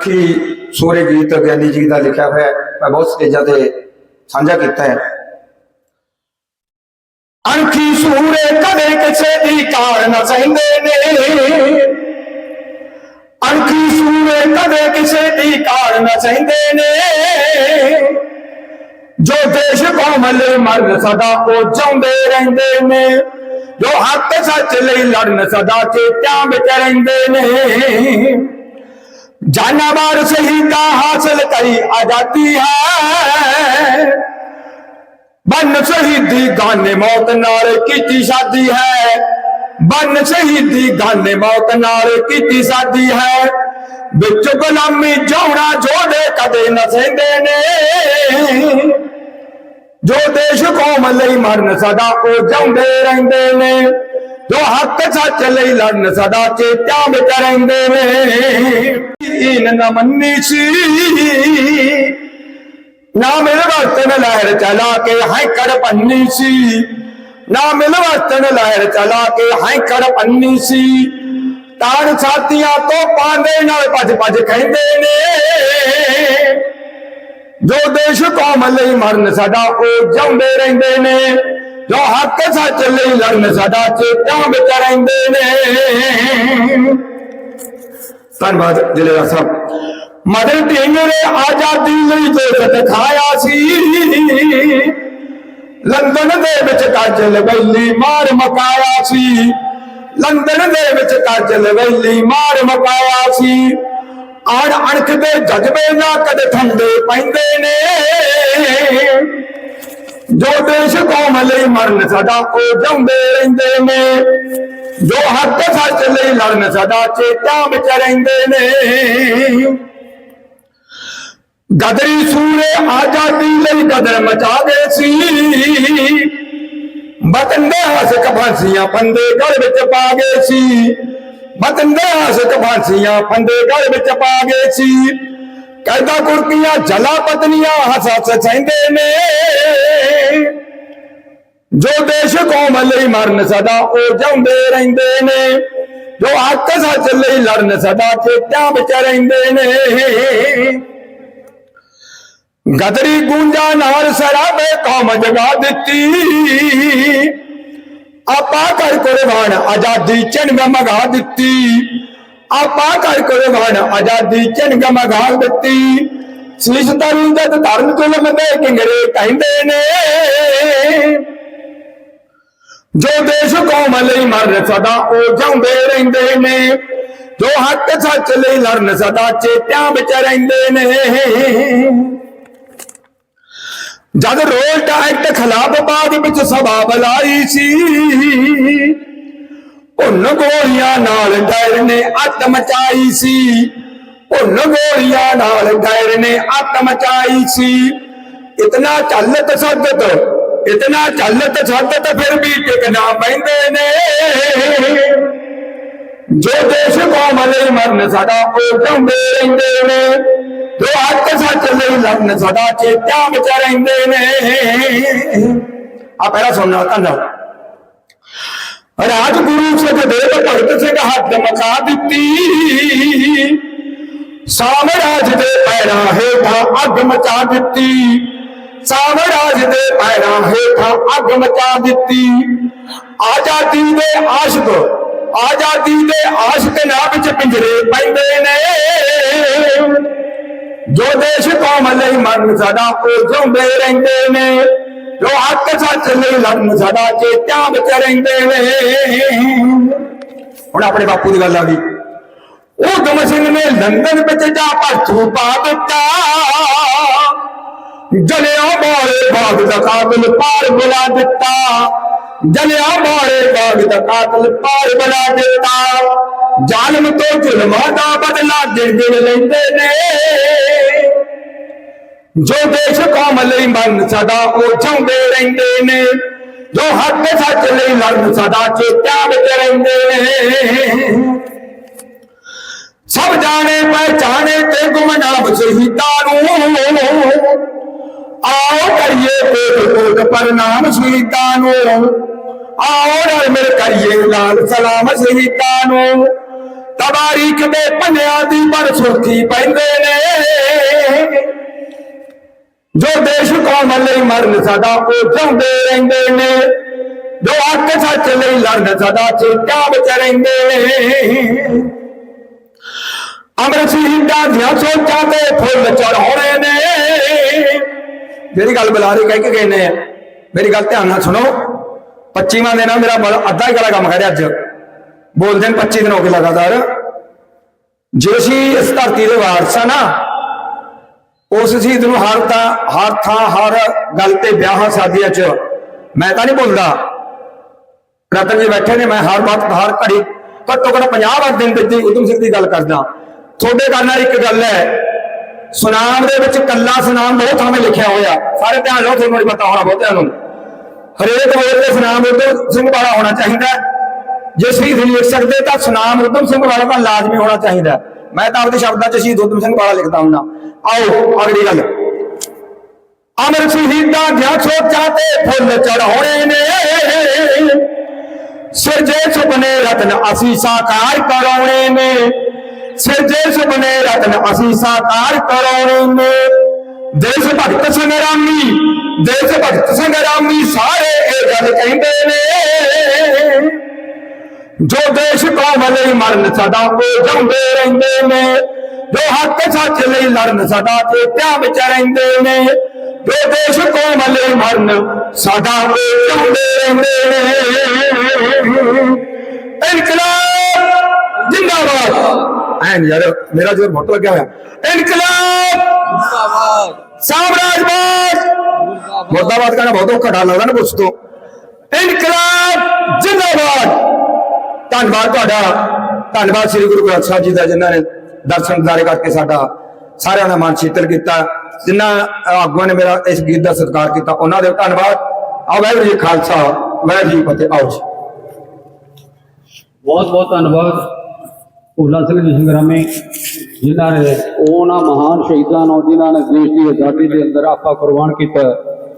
ਕਿ ਸੂਰੇ ਗੀਤ ਗਿਆਨੀ ਜੀ ਦਾ ਲਿਖਿਆ ਹੋਇਆ ਹੈ। ਮੈਂ ਬਹੁਤ ਸਟੇਜਾਂ ਤੇ ਸਾਂਝਾ ਕੀਤਾ ਹੈ। ਅਣਖੀ ਸੂਰੇ ਕਦੇ ਕਿਸੇ ਦੀ ਕਾਰ ਨਾ ਸਹਿੰਦੇ ਨੇ। ਅਣਖੀ ਸੂਰੇ ਕਦੇ ਕਿਸੇ ਦੀ ਕਾਰ ਨਾ ਸਹਿੰਦੇ ਨੇ। ਜੋ ਦੇਸ਼ ਕੌਮ ਲਈ ਮਰਨ ਸਦਾ ਉਹ ਚਾਹੁੰਦੇ ਰਹਿੰਦੇ ਨੇ। ਜੋ ਹੱਕ ਸੱਚ ਲਈ ਲੜਨ ਸਦਾ ਚੇਤਿਆਂ ਵਿੱਚ ਰਹਿੰਦੇ ਨੇ। ਜਾਨਾਵਾਰ ਸ਼ਹੀਦਾਂ ਹਾਸਲ ਕਰੀ ਆਜ਼ਾਦੀ ਹੈ ਬਨ ਸ਼ਹੀਦੀ ਗਾਨੇ ਮੌਤ ਨਾਲ ਕੀਤੀ ਸ਼ਾਦੀ ਹੈ ਬਨ ਸ਼ਹੀਦੀ ਗਾਨੇ ਮੌਤ ਨਾਲ ਕੀਤੀ ਸ਼ਾਦੀ ਹੈ ਵਿੱਚ ਗੁਲਾਮੀ ਜਾਉਣਾ ਜੋੜੇ ਕਦੇ ਨਾ ਸਹਿੰਦੇ ਨੇ ਜੋ ਦੇਸ਼ ਕੌਮ ਲਈ ਮਰਨ ਸਦਾ ਉਹ ਜਾਉਂਦੇ ਰਹਿੰਦੇ ਨੇ ਜੋ ਹੱਕ ਸੱਚ ਲਈ ਲੜਨ ਸਦਾ ਚੇਤਿਆਂ ਵਿੱਚ ਰਹਿੰਦੇ ਨੇ। ਇਨ ਨਾ ਮੰਨੀ ਸੀ। ਨਾ ਮਿਲ ਵਰਤਨ ਲਹਿਰ ਚਲਾ ਕੇ ਹੈਂਕੜ ਪੰਨੀ ਸੀ। ਨਾ ਮਿਲ ਵਰਤਨ ਲਹਿਰ ਚਲਾ ਕੇ ਹੈਂਕੜ ਪੰਨੀ ਤਾਣ ਸਾਥੀਆਂ ਤੋਂ ਪਾਂਦੇ ਨਾਲ ਭੱਜ ਭੱਜ ਕਹਿੰਦੇ ਨੇ। ਜੋ ਦੇਸ਼ ਕੌਮ ਲਈ ਮਰਨ ਸਾਡਾ ਉਹ ਜਾਉਂਦੇ ਰਹਿੰਦੇ ਨੇ। ਜੋ ਹੱਕ ਸੱਚ ਲਈ ਲੜਨ ਸਦਾ ਚੇਤਾਂ ਵਿੱਚ ਰਹਿੰਦੇ ਨੇ। ਧੰਨਵਾਦ ਜ਼ਿਲ੍ਹੇ ਸਾਹਿਬ। ਮਦਰ ਢਿੰਗਰੇ ਆਜ਼ਾਦੀ ਲਈ ਜੋ ਦਿਖਾਇਆ ਸੀ। ਲੰਡਨ ਦੇ ਵਿੱਚ ਕਾਜਲ ਵੈਲੀ ਮਾਰ ਮਕਾਇਆ ਸੀ। ਲੰਡਨ ਦੇ ਵਿੱਚ ਕਾਜਲ ਵੈਲੀ ਮਾਰ ਮਕਾਇਆ ਸੀ। ਆਣ ਅਣਖ ਦੇ ਜਜ਼ਬੇ ਨਾ ਕਦੇ ਠੰਡੇ ਪੈਂਦੇ ਨੇ। ਜੋ ਦੇਸ਼ ਕੌਮ ਲਈ ਮਰਨ ਸਾਡਾ ਉਹ ਜਾਉਂਦੇ ਰਹਿੰਦੇ ਨੇ। ਜੋ ਹੱਕ ਸੱਚ ਲਈ ਲੜਨ ਸਦਾ, ਚੇਤਾਂ ਵਿੱਚ ਰਹਿੰਦੇ ਨੇ। ਗਦਰੀ ਸੂਰੇ ਆਜ਼ਾਦੀ ਲਈ ਕਦਰ ਮਚਾ ਗਏ ਸੀ। ਬਤੰਦੇ ਹਸਕ ਫਾਂਸੀਆਂ ਪੰਦੇ ਘਰ ਵਿੱਚ ਪਾ ਗਏ ਸੀ। ਬਤੰਦੇ ਹਸਕ ਫਾਂਸੀਆਂ ਪੰਦੇ ਘਰ ਵਿੱਚ ਪਾ ਗਏ ਸੀ। ਕੈਦਾ ਕੁਰਕੀਆਂ ਜਲਾ ਪਤਨੀਆਂ ਹੱਸ ਹੱਸ ਸਹਿੰਦੇ ਨੇ। ਜੋ ਦੇਸ਼ ਕੌਮ ਲਈ ਮਰਨ ਸਦਾ, ਉਹ ਜਾਉਂਦੇ ਰਹਿੰਦੇ ਨੇ। ਜੋ ਹੱਕ ਸੱਚ ਲਈ ਲੜਨ ਸਦਾ, ਖੇਤਾਂ ਵਿੱਚ ਰਹਿੰਦੇ ਨੇ। ਗਦਰੀ ਗੂੰਜਾ ਨਾਲ ਸਰਾਬੇ ਕੌਮ ਜਗਾ ਦਿੱਤੀ। ਆਪਾ ਕਰ ਕੁਰਬਾਨ ਆਜ਼ਾਦੀ ਚਿੰਗ ਮਗਾ ਦਿੱਤੀ। ਆਪਾ ਕਰ ਕੁਰਬਾਨ ਆਜ਼ਾਦੀ ਚਿੰਗ ਮਗਾ ਦਿੱਤੀ। ਸੀਸ ਤਰੀ ਜਦ ਧਰਨ ਜ਼ੁਲਮ ਦੇ ਕਿੰਗਰੇ ਕਹਿੰਦੇ ਨੇ। ਜੋ ਦੇਸ਼ ਕੌਮ ਲਈ ਮਰਨ ਸਦਾ, ਉਹ ਜਾਉਂਦੇ ਰਹਿੰਦੇ ਨੇ। ਜੋ ਹੱਕ ਸੱਚ ਲਈ ਲੜਨ ਸਦਾ, ਚੇਤਿਆਂ ਵਿੱਚ ਰਹਿੰਦੇ ਨੇ। ਜਦ ਰੋਲ ਐਕਟ ਖਿਲਾਫ ਬਾਦ ਵਿੱਚ ਸਭਾ ਬੁਲਾਈ ਸੀ ਉਨ ਗੋਲੀਆਂ ਨਾਲ ਗੈਰ ਨੇ ਅੱਤ ਮਚਾਈ ਸੀ। ਉਨ ਗੋਲੀਆਂ ਨਾਲ ਗੈਰ ਨੇ ਅੱਤ ਮਚਾਈ ਸੀ। ਇਤਨਾ ਚੱਲ ਤਸੱਦਦ ਇਤਨਾ ਚੱਲ ਤਸੱਦਦ ਫਿਰ ਵੀ ਟਿਕਣਾ ਪੈਂਦੇ ਨੇ। ਜੋ ਦੇਸ਼ ਕੌਮ ਲਈ ਮਰਨ ਸਾਡਾ ਉਹ ਜਾਂਦੇ ਰਹਿੰਦੇ ਨੇ। ਜੋ ਹੱਕ ਸੱਚ ਲਈ ਲੜਨ ਸਦਾ, ਚੇਤਿਆਂ ਵਿੱਚ ਰਹਿੰਦੇ ਨੇ। ਆ ਪਹਿਲਾ ਸੁਣਨਾ ਧੰਨਵਾਦ ਰਾਜਗੁਰੂ ਸੁਖਦੇਵ ਭਗਤ ਸਿੰਘ ਹੱਦ ਮਚਾ ਦਿੱਤੀ। ਸਾਮਰਾਜ ਦੇ ਪੈਰਾਂ ਹੇਠਾਂ ਅੱਗ ਮਚਾ ਦਿੱਤੀ। ਸਾਮਰਾਜ ਦੇ ਪੈਰਾਂ ਹੇਠਾਂ ਅੱਗ ਮਚਾ ਦਿੱਤੀ। ਆਜ਼ਾਦੀ ਦੇ ਆਸ਼ਕ, ਆਜ਼ਾਦੀ ਦੇ ਆਸ਼ਕ ਨਾ ਵਿੱਚ ਪਿੰਜਰੇ ਪੈਂਦੇ ਨੇ। ਜੋ ਦੇਸ਼ ਕੌਮ ਲਈ ਮਰਨ ਸਦਾ ਉਹ ਜਿਉਂਦੇ ਰਹਿੰਦੇ ਨੇ। ਜੋ ਹੱਕ ਸੱਚ ਲਈ ਲੜਨ ਸਦਾ ਚੇਤਿਆਂ ਵਿੱਚ ਰਹਿੰਦੇ ਨੇ। ਹੁਣ ਆਪਣੇ ਬਾਪੂ ਦੀ ਗੱਲ ਆ ਗਈ। ਉਹ ਗਮ ਸਿੰਘ ਨੇ ਲੰਡਨ ਵਿੱਚ ਜਾ ਭਰਤੂ ਪਾ ਦਿੱਤਾ। ਜਲਿਆ ਮਾਰੇ ਬਾਗ ਦਾ ਕਾਤਲ ਪਾਰ ਬੁਲਾ ਦਿੱਤਾ। ਜਲਿਆ ਮਾਰੇ ਬਾਗ ਦਾ ਕਾਤਲ ਪਾਰ ਬੁਲਾ ਦਿੱਤਾ। ਜ਼ਾਲਮ ਤੋਂ ਜ਼ੁਲਮਾਂ ਦਾ ਬਦਲਾ ਦਿਨ ਦਿਨ ਲੈਂਦੇ ਨੇ। ਜੋ ਦੇਸ਼ ਕੌਮ ਲਈ ਮਰਨ ਸਦਾ, ਉਹ ਚਾਹੁੰਦੇ ਰਹਿੰਦੇ ਨੇ। ਜੋ ਹੱਕ ਸੱਚ ਲਈ ਲੜਨ ਸਦਾ ਚੇਤਿਆਂ ਵਿੱਚ ਰਹਿੰਦੇ ਨੇ। ਸਭ ਜਾਣੇ, ਪਹਿਚਾਣੇ ਤੇ ਗੁਮਨਾਮ ਸ਼ਹੀਦਾਂ ਨੂੰ। ਆਓ ਕਰੀਏ ਕੋਟ ਕੋਟ ਪ੍ਰਣਾਮ ਸ਼ਹੀਦਾਂ ਨੂੰ। ਆਓ ਨਾਲ ਮਿਲ ਕਰੀਏ ਲਾਲ ਸਲਾਮ ਸ਼ਹੀਦਾਂ ਨੂੰ। ਤਬਾਰੀਖ ਦੇ ਪੰਨਿਆਂ ਦੀ ਬਰ ਸੁਰਖੀ ਪੈਂਦੇ ਨੇ। ਜੋ ਦੇਸ਼ ਕੌਮ ਲਈ ਮਰਨ ਸਦਾ ਉਹ ਚਾਹੁੰਦੇ ਰਹਿੰਦੇ ਨੇ। ਜੋ ਹੱਕ ਸੱਚ ਲਈ ਲੜਨ ਸਦਾ ਚੇਤਾ ਵਿੱਚ ਰਹਿੰਦੇ ਨੇ। ਅਮਰ ਸ਼ਹੀਦਾਂ ਦੀਆਂ ਸੋਚਾਂ ਤੇ ਜਿਹੜੀ ਗੱਲ ਬੁਲਾਰੇ ਕਹਿ ਕੇ ਗਏ ਨੇ। ਮੇਰੀ ਗੱਲ ਧਿਆਨ ਨਾਲ ਸੁਣੋ। 25ਵਾਂ ਦਿਨ ਆ ਮੇਰਾ ਬੜਾ ਅੱਧਾ ਹੀ ਗਲਾ ਕੰਮ ਕਰ ਰਿਹਾ ਅੱਜ। ਬੋਲਦੇ ਨੇ 25 ਦਿਨ ਹੋ ਗਏ ਲਗਾਤਾਰ। ਜੇ ਅਸੀਂ ਇਸ ਧਰਤੀ ਦੇ ਵਾਰਸ ਆ ਨਾ, ਉਸ ਸ਼ਹੀਦ ਨੂੰ ਹਰ ਤਾਂ ਹਰ ਥਾਂ, ਹਰ ਗੱਲ ਤੇ ਵਿਆਹਾਂ, ਸ਼ਾਦੀਆਂ 'ਚ ਮੈਂ ਤਾਂ ਨਹੀਂ ਬੋਲਦਾ। ਰਤਨ ਜੀ ਬੈਠੇ ਨੇ, ਮੈਂ ਹਰ ਵਕਤ, ਹਰ ਘੜੀ ਘੱਟੋ ਘੱਟ 50 ਵਾਰ ਦਿਨ ਦਿੱਤੀ ਉਦਮ ਸਿੰਘ ਦੀ ਗੱਲ ਕਰਦਾ। ਤੁਹਾਡੇ ਗੱਲ ਨਾਲ ਇੱਕ ਗੱਲ ਹੈ। ਸੁਨਾਮ ਦੇ ਵਿੱਚ ਕੱਲਾ ਸੁਨਾਮ ਬਹੁਤ ਥਾਵੇਂ ਲਿਖਿਆ ਹੋਇਆ। ਸਾਰੇ ਧਿਆਨ ਲਓ ਤੁਹਾਨੂੰ ਨਹੀਂ ਪਤਾ ਹੋਣਾ ਬਹੁਤਿਆਂ ਨੂੰ। ਹਰੇਕ ਵੇਲੇ ਦੇ ਸੁਨਾਮ ਉਦਮ ਸਿੰਘ ਵਾਲਾ ਹੋਣਾ ਚਾਹੀਦਾ ਜੇ ਸ਼ਹੀਦ ਨਹੀਂ ਲਿਖ ਸਕਦੇ ਤਾਂ ਸੁਨਾਮ ਉਦਮ ਸਿੰਘ ਵਾਲਾ ਤਾਂ ਲਾਜ਼ਮੀ ਹੋਣਾ ਚਾਹੀਦਾ ਮੈਂ ਤਾਂ ਆਪਦੇ ਸ਼ਬਦਾਂ 'ਚ ਸ਼ਹੀਦ ਉਦਮ ਸਿੰਘ ਵਾਲਾ ਲਿਖਦਾ ਹੁੰਦਾ। ਆਓ, ਅਗਲੀ ਗੱਲ। ਅਮਰ ਸ਼ਹੀਦਾਂ ਦੀਆਂ ਸੋਚਾਂ ਤੇ ਫੁੱਲ ਚੜਾਉਣੇ ਨੇ। ਸਿਰਜੇ ਸੁਪਨੇ ਰਤਨ ਅਸੀਂ ਸਾਕਾਰ ਕਰਾਉਣੇ ਨੇ। ਸਿਰਜੇ ਸੁਪਨੇ ਰਤਨ ਅਸੀਂ ਸਾਕਾਰ ਕਰਾਉਣੇ ਨੇ ਦੇਸ਼ ਭਗਤ ਸੰਗਰਾਮੀ ਦੇਸ਼ ਭਗਤ ਸੰਗਰਾਮੀ ਸਾਰੇ ਇਹ ਗੱਲ ਕਹਿੰਦੇ ਨੇ। ਜੋ ਦੇਸ਼ ਕੌਮ ਲਈ ਮਰਨ ਸਦਾ, ਉਹ ਜਾਂਦੇ ਰਹਿੰਦੇ ਨੇ। ਜੋ ਹੱਕ ਸੱਚ ਲਈ ਲੜਨ ਸਦਾ, ਚੇਤਿਆਂ ਵਿੱਚ ਰਹਿੰਦੇ ਨੇ। ਜੋ ਦੇਸ਼ ਕੌਮ ਲਈ ਮਰਨ ਸਦਾ, ਉਹ ਜਾਂਦੇ ਰਹਿੰਦੇ ਨੇ। ਜਿੰਦਾਬਾਦ ਯਾਰ, ਮੇਰਾ ਜੋਰ ਬਹੁਤ ਲੱਗਿਆ ਹੋਇਆ। ਇਨਕਲਾਬ! ਸਾਮਰਾਜਵਾਦ ਮੁਰਦਾਬਾਦ ਕਹਿੰਦਾ ਬਹੁਤ ਔਖਾ ਲੱਗਦਾ ਨਾ ਪੁੱਛ ਤੋਂ। ਇਨਕਲਾਬ! ਜਿੰਦਾਬਾਦ! ਧੰਨਵਾਦ ਤੁਹਾਡਾ। ਧੰਨਵਾਦ ਸ੍ਰੀ ਗੁਰੂ ਗ੍ਰੰਥ ਸਾਹਿਬ ਜੀ ਦਾ ਜਿਨ੍ਹਾਂ ਨੇ ਦਰਸ਼ਨ ਦਿਦਾਰੇ ਕਰਕੇ ਸਾਡਾ ਸਾਰਿਆਂ ਦਾ ਮਨ ਸ਼ੀਤਲ ਕੀਤਾ। ਜਿਨ੍ਹਾਂ ਆਗੂਆਂ ਨੇ ਮੇਰਾ ਇਸ ਗੀਤ ਦਾ ਸਤਿਕਾਰ ਕੀਤਾ, ਉਹਨਾਂ ਦੇ ਧੰਨਵਾਦ। ਆ ਵਾਹਿਗੁਰੂ ਜੀ ਖਾਲਸਾ, ਵਾਹਿਗੁਰੂ ਜੀ ਫਤਿਹ। ਆਓ ਜੀ। ਬਹੁਤ ਬਹੁਤ ਧੰਨਵਾਦ। ਭੋਲਾ ਸਿੰਘ ਜੀ ਸੰਗਰਾਮੀ, ਜਿਨ੍ਹਾਂ ਨੇ ਉਹਨਾਂ ਮਹਾਨ ਸ਼ਹੀਦਾਂ ਨੂੰ ਜਿਨ੍ਹਾਂ ਨੇ ਦੇਸ਼ ਦੀ ਆਜ਼ਾਦੀ ਦੇ ਅੰਦਰ ਆਪਾ ਕੁਰਬਾਨ ਕੀਤਾ।